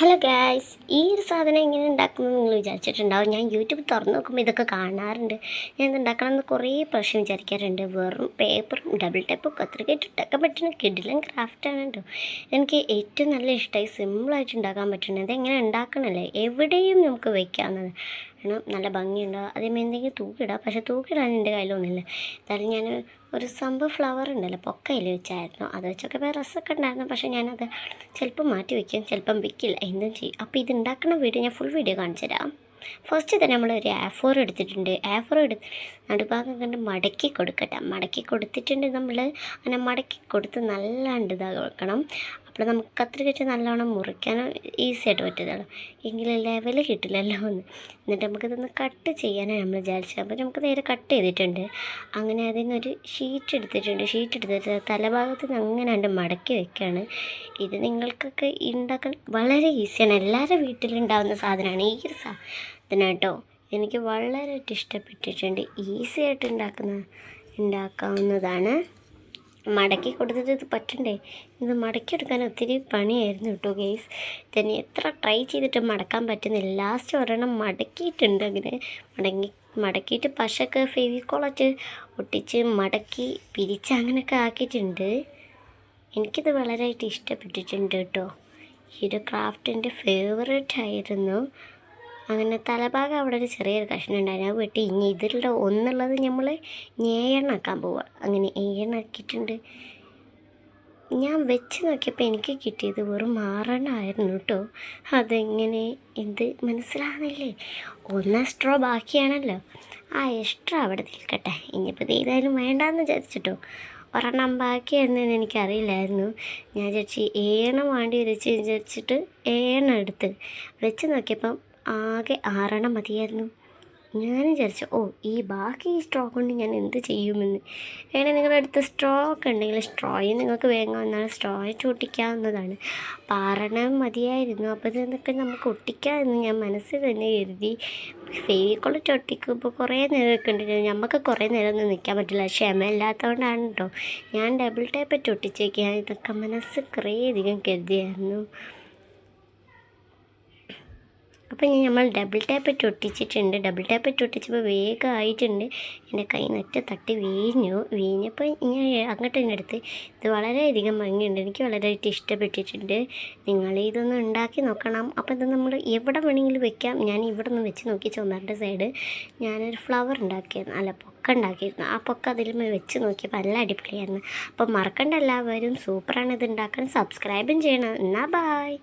Hello guys ഈ ഒരു സാധനം എങ്ങനെ ഉണ്ടാക്കുമെന്ന് നിങ്ങൾ വിചാരിച്ചിട്ടുണ്ടാവും. ഞാൻ യൂട്യൂബ് തുറന്നു നോക്കുമ്പോൾ ഇതൊക്കെ കാണാറുണ്ട്. ഞാൻ ഇത് ഉണ്ടാക്കണമെന്ന് കുറേ പ്രാവശ്യം വിചാരിക്കാറുണ്ട്. വെറും പേപ്പറും ഡബിൾ ടൈപ്പും കത്രികയിട്ട് ഉണ്ടാക്കാൻ പറ്റുന്ന കിഡിലും ക്രാഫ്റ്റാണ് കേട്ടോ എനിക്ക് ഏറ്റവും നല്ല ഇഷ്ടമായി സിമ്പിളായിട്ട് ഉണ്ടാക്കാൻ പറ്റുന്നത്. എങ്ങനെ ഉണ്ടാക്കണമല്ലേ എവിടെയും നമുക്ക് വയ്ക്കാവുന്നത് കാരണം നല്ല ഭംഗിയുണ്ടാവും അതേമാതിരി എന്തെങ്കിലും തൂക്കിയിടാം പക്ഷേ തൂക്കിടാൻ എന്റെ കയ്യിലൊന്നുമില്ല എന്തായാലും ഞാൻ ഒരു സംഭവ ഫ്ലവർ ഉണ്ടല്ലോ പൊക്കയിൽ വെച്ചായിരുന്നു. അത് വെച്ചൊക്കെ വേറെ രസമൊക്കെ ഉണ്ടായിരുന്നു. പക്ഷേ ഞാനത് ചിലപ്പം മാറ്റി വയ്ക്കും ചിലപ്പം വിൽക്കില്ല. എന്തും ചെയ്യും. അപ്പോൾ ഇത് ഉണ്ടാക്കുന്ന വീഡിയോ ഞാൻ ഫുൾ വീഡിയോ കാണിച്ചു തരാം. ഫസ്റ്റ് തന്നെ നമ്മൾ ഒരു ആഫോർ എടുത്തിട്ടുണ്ട്. ആഫോർ എടുത്ത് നടുഭാഗം കണ്ട് മടക്കി കൊടുക്കട്ടെ. മടക്കി കൊടുത്തിട്ടുണ്ട് നമ്മൾ. അങ്ങനെ മടക്കി കൊടുത്ത് നല്ലാണ്ട് ഇതാക്കണം. അപ്പോൾ നമുക്ക് കത്രിക വെച്ച് നല്ലോണം മുറിക്കാനും ഈസി ആയിട്ട് പറ്റുന്നതാണ്. എങ്കിലും ലെവൽ കിട്ടില്ലല്ലോ എന്ന്. എന്നിട്ട് നമുക്കിതൊന്ന് കട്ട് ചെയ്യാനാണ് നമ്മൾ വിചാരിച്ചത്. അപ്പോൾ നമുക്ക് നേരെ കട്ട് ചെയ്തിട്ടുണ്ട്. അങ്ങനെ അതിനൊരു ഷീറ്റ് എടുത്തിട്ടുണ്ട്. ഷീറ്റ് എടുത്തിട്ട് തലഭാഗത്ത് നിന്ന് അങ്ങനെ ഉണ്ട് മടക്കി വെക്കുകയാണ്. ഇത് നിങ്ങൾക്കൊക്കെ ഉണ്ടാക്കാൻ വളരെ ഈസിയാണ് എല്ലാവരുടെ വീട്ടിലുണ്ടാകുന്ന സാധനമാണ് ഈ ഒരു സാധനം എനിക്ക് വളരെയായിട്ട് ഇഷ്ടപ്പെട്ടിട്ടുണ്ട്. ഈസി ആയിട്ട് ഉണ്ടാക്കുന്ന ഉണ്ടാക്കാവുന്നതാണ്. മടക്കി കൊടുത്തിട്ട് ഇത് പറ്റണ്ടേ? ഇത് മടക്കിയെടുക്കാൻ ഒത്തിരി പണിയായിരുന്നു കേട്ടോ ഗെയ്സ് തന്നെ എത്ര ട്രൈ ചെയ്തിട്ട് മടക്കാൻ പറ്റുന്നില്ല. ലാസ്റ്റ് ഒരെണ്ണം മടക്കിയിട്ടുണ്ട് അങ്ങനെ. മടങ്ങി മടക്കിയിട്ട് പശയൊക്കെ ഫെവിക്കോളച്ച് ഒട്ടിച്ച് മടക്കി പിരിച്ച് അങ്ങനെയൊക്കെ ആക്കിയിട്ടുണ്ട്. എനിക്കിത് വളരെയായിട്ട് ഇഷ്ടപ്പെട്ടിട്ടുണ്ട് കേട്ടോ. ഈ ഒരു ക്രാഫ്റ്റിന്റെ ഫേവറേറ്റ് ആയിരുന്നു. അങ്ങനെ തലഭാഗം അവിടെ ഒരു ചെറിയൊരു കഷ്ണം ഉണ്ടായിരുന്നു. അത് വെട്ടി ഇനി ഇതിലുള്ള ഒന്നുള്ളത് നമ്മൾ ഞേയണ്ണാക്കാൻ പോവുക അങ്ങനെ ഏണാക്കിയിട്ടുണ്ട് ഞാൻ വെച്ച് നോക്കിയപ്പോൾ എനിക്ക് കിട്ടിയത് വെറും ആറെണ്ണമായിരുന്നു കേട്ടോ അതെങ്ങനെ? എന്ത്? മനസ്സിലാകുന്നില്ലേ ഒന്നാം സ്ട്രോ ബാക്കിയാണല്ലോ. ആ എക്സ്ട്രാ അവിടെ നിൽക്കട്ടെ. ഇനിയിപ്പോൾ ഏതായാലും വേണ്ടാന്ന് വിചാരിച്ചിട്ടോ. ഒരെണ്ണം ബാക്കിയായിരുന്നെന്ന് എനിക്കറിയില്ലായിരുന്നു. ഞാൻ വിചാരിച്ച് ഏണം വേണ്ടി വെച്ച് വിചാരിച്ചിട്ട് ഏണം എടുത്ത് വെച്ച് നോക്കിയപ്പം ആകെ ആറെണ്ണം മതിയായിരുന്നു. ഞാൻ വിചാരിച്ചു ഓ ഈ ബാക്കി ഈ സ്ട്രോ കൊണ്ട് ഞാൻ എന്ത് ചെയ്യുമെന്ന്? വേണേൽ നിങ്ങളുടെ അടുത്ത് സ്ട്രോ ഒക്കെ ഉണ്ടെങ്കിൽ സ്ട്രോയിൽ നിങ്ങൾക്ക് വേഗം വന്നാൽ ഒട്ടിക്കാവുന്നതാണ്. ചൂട്ടിക്കാവുന്നതാണ് പാറണം മതിയായിരുന്നു. അപ്പോൾ ഇതൊക്കെ നമുക്ക് ഒട്ടിക്കാമെന്ന് ഞാൻ മനസ്സിൽ തന്നെ കരുതി. ഫേവിക്കോളിട്ട് ഒട്ടിക്കുമ്പോൾ കുറേ നേരം നിൽക്കേണ്ടിരുന്നു നമുക്ക് കുറേ നേരം ഒന്നും നിൽക്കാൻ പറ്റില്ല. ക്ഷമയില്ലാത്തതുകൊണ്ടാണ് കേട്ടോ ഞാൻ ഡബിൾ ടൈപ്പ് ഒട്ടിച്ചേക്ക്. ഞാൻ ഇതൊക്കെ മനസ്സ് കുറേ അധികം കരുതിയായിരുന്നു. അപ്പോൾ ഇനി നമ്മൾ ഡബിൾ ടാപ്പ് ചൊട്ടിച്ചിട്ടുണ്ട്. ഡബിൾ ടാപ്പ് ചൊട്ടിച്ചപ്പോൾ ഒട്ടിച്ചപ്പോൾ വേഗം ആയിട്ടുണ്ട് എന്റെ കൈ നെറ്റ തട്ടി വീഞ്ഞു. വീഞ്ഞപ്പോൾ ഇങ്ങനെ അങ്ങോട്ട് തന്നെ എടുത്ത് ഇത് വളരെയധികം ഭംഗിയുണ്ട്. എനിക്ക് വളരെയായിട്ട് ഇഷ്ടപ്പെട്ടിട്ടുണ്ട്. നിങ്ങൾ ഇതൊന്ന് ഉണ്ടാക്കി നോക്കണം. അപ്പോൾ ഇത് നമ്മൾ എവിടെ വേണമെങ്കിലും വെക്കാം. ഞാൻ ഇവിടെ നിന്ന് വെച്ച് നോക്കി. ചുമരിന്റെ സൈഡ് ഞാനൊരു ഫ്ലവർ ഉണ്ടാക്കിയിരുന്നു അല്ല പൊക്ക ഉണ്ടാക്കിയിരുന്നു ആ പൊക്ക അതിൽ വെച്ച് നോക്കിയപ്പോൾ നല്ല അടിപൊളിയായിരുന്നു. അപ്പോൾ മറക്കണ്ട എല്ലാവരും. സൂപ്പറാണ് ഇത് ഉണ്ടാക്കാൻ. സബ്സ്ക്രൈബും ചെയ്യണം. എന്നാൽ ബായ്